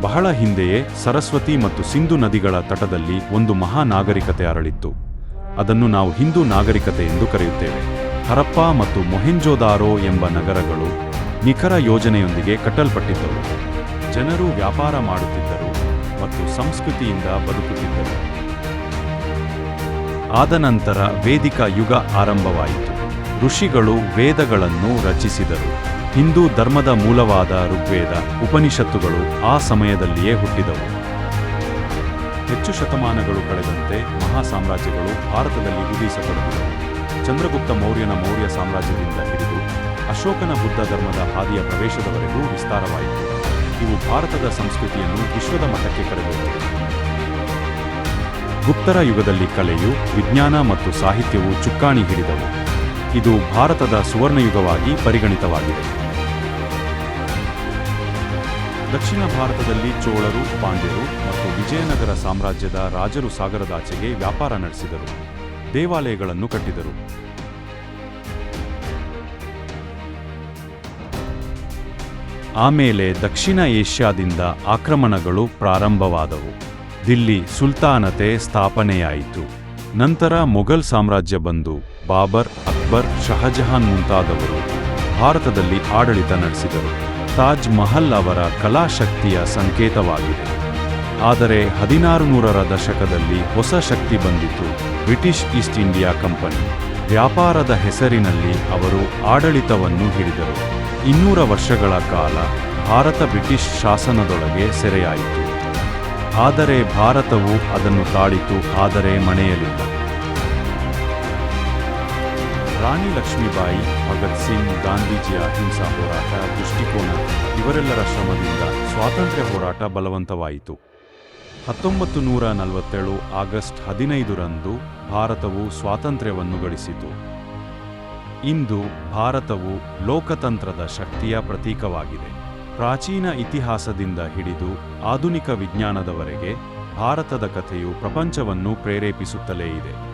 ಬಹಳ ಹಿಂದೆಯೇ ಸರಸ್ವತಿ ಮತ್ತು ಸಿಂಧು ನದಿಗಳ ತಟದಲ್ಲಿ ಒಂದು ಮಹಾನಾಗರಿಕತೆ ಅರಳಿತ್ತು. ಅದನ್ನು ನಾವು ಹಿಂದೂ ನಾಗರಿಕತೆ ಎಂದು ಕರೆಯುತ್ತೇವೆ. ಹರಪ್ಪ ಮತ್ತು ಮೊಹೆಂಜೋದಾರೋ ಎಂಬ ನಗರಗಳು ನಿಖರ ಯೋಜನೆಯೊಂದಿಗೆ ಕಟ್ಟಲ್ಪಟ್ಟಿದ್ದವು. ಜನರು ವ್ಯಾಪಾರ ಮಾಡುತ್ತಿದ್ದರು ಮತ್ತು ಸಂಸ್ಕೃತಿಯಿಂದ ಬದುಕುತ್ತಿದ್ದರು. ಆದ ನಂತರ ವೇದಿಕ ಯುಗ ಆರಂಭವಾಯಿತು. ಋಷಿಗಳು ವೇದಗಳನ್ನು ರಚಿಸಿದರು. ಹಿಂದೂ ಧರ್ಮದ ಮೂಲವಾದ ಋಗ್ವೇದ ಉಪನಿಷತ್ತುಗಳು ಆ ಸಮಯದಲ್ಲಿಯೇ ಹುಟ್ಟಿದವು. ಹೆಚ್ಚು ಶತಮಾನಗಳು ಕಳೆದಂತೆ ಮಹಾ ಸಾಮ್ರಾಜ್ಯಗಳು ಭಾರತದಲ್ಲಿ ಉದಯಿಸತೊಡಗಿದವು. ಚಂದ್ರಗುಪ್ತ ಮೌರ್ಯನ ಮೌರ್ಯ ಸಾಮ್ರಾಜ್ಯದಿಂದ ಹಿಡಿದು ಅಶೋಕನ ಬುದ್ಧ ಧರ್ಮದ ಹಾದಿಯ ಪ್ರವೇಶದವರೆಗೂ ವಿಸ್ತಾರವಾಯಿತು. ಇವು ಭಾರತದ ಸಂಸ್ಕೃತಿಯನ್ನು ವಿಶ್ವದ ಮಟ್ಟಕ್ಕೆ ಕರೆದೊಯ್ದವು. ಗುಪ್ತರ ಯುಗದಲ್ಲಿ ಕಲೆಯು, ವಿಜ್ಞಾನ ಮತ್ತು ಸಾಹಿತ್ಯವು ಚುಕ್ಕಾಣಿ ಹಿಡಿದವು. ಇದು ಭಾರತದ ಸುವರ್ಣಯುಗವಾಗಿ ಪರಿಗಣಿತವಾಗಿದೆ. ದಕ್ಷಿಣ ಭಾರತದಲ್ಲಿ ಚೋಳರು, ಪಾಂಡ್ಯರು ಮತ್ತು ವಿಜಯನಗರ ಸಾಮ್ರಾಜ್ಯದ ರಾಜರು ಸಾಗರದಾಚೆಗೆ ವ್ಯಾಪಾರ ನಡೆಸಿದರು. ದೇವಾಲಯಗಳನ್ನು ಕಟ್ಟಿದರು. ಆಮೇಲೆ ದಕ್ಷಿಣ ಏಷ್ಯಾದಿಂದ ಆಕ್ರಮಣಗಳು ಪ್ರಾರಂಭವಾದವು. ದಿಲ್ಲಿ ಸುಲ್ತಾನತೆ ಸ್ಥಾಪನೆಯಾಯಿತು. ನಂತರ ಮೊಘಲ್ ಸಾಮ್ರಾಜ್ಯ ಬಂದು ಬಾಬರ್, ಅಕ್ಬರ್, ಶಹಜಹಾನ್ ಮುಂತಾದವರು ಭಾರತದಲ್ಲಿ ಆಡಳಿತ ನಡೆಸಿದರು. ತಾಜ್ ಮಹಲ್ ಅವರ ಕಲಾಶಕ್ತಿಯ ಸಂಕೇತವಾಗಿದೆ. ಆದರೆ ಹದಿನಾರು ನೂರರ ದಶಕದಲ್ಲಿ ಹೊಸ ಶಕ್ತಿ ಬಂದಿತು ಬ್ರಿಟಿಷ್ ಈಸ್ಟ್ ಇಂಡಿಯಾ ಕಂಪನಿ. ವ್ಯಾಪಾರದ ಹೆಸರಿನಲ್ಲಿ ಅವರು ಆಡಳಿತವನ್ನು ಹಿಡಿದರು. ಇನ್ನೂರ ವರ್ಷಗಳ ಕಾಲ ಭಾರತ ಬ್ರಿಟಿಷ್ ಶಾಸನದೊಳಗೆ ಸೆರೆಯಾಯಿತು. ಆದರೆ ಭಾರತವು ಅದನ್ನು ತಾಳಿತು, ಆದರೆ ಮಣೆಯಲಿಲ್ಲ ರಾಣಿ ಲಕ್ಷ್ಮೀಬಾಯಿ, ಭಗತ್ ಸಿಂಗ್, ಗಾಂಧೀಜಿಯ ಅಹಿಂಸಾ ಹೋರಾಟ ದೃಷ್ಟಿಕೋನ, ಇವರೆಲ್ಲರ ಶ್ರಮದಿಂದ ಸ್ವಾತಂತ್ರ್ಯ ಹೋರಾಟ ಬಲವಂತವಾಯಿತು. ಹತ್ತೊಂಬತ್ತು ನೂರ ನಲವತ್ತೇಳು ಆಗಸ್ಟ್ ಹದಿನೈದರಂದು ಭಾರತವು ಸ್ವಾತಂತ್ರ್ಯವನ್ನು ಗಳಿಸಿತು. ಇಂದು ಭಾರತವು ಲೋಕತಂತ್ರದ ಶಕ್ತಿಯ ಪ್ರತೀಕವಾಗಿದೆ. ಪ್ರಾಚೀನ ಇತಿಹಾಸದಿಂದ ಹಿಡಿದು ಆಧುನಿಕ ವಿಜ್ಞಾನದವರೆಗೆ ಭಾರತದ ಕಥೆಯು ಪ್ರಪಂಚವನ್ನು ಪ್ರೇರೇಪಿಸುತ್ತಲೇ ಇದೆ.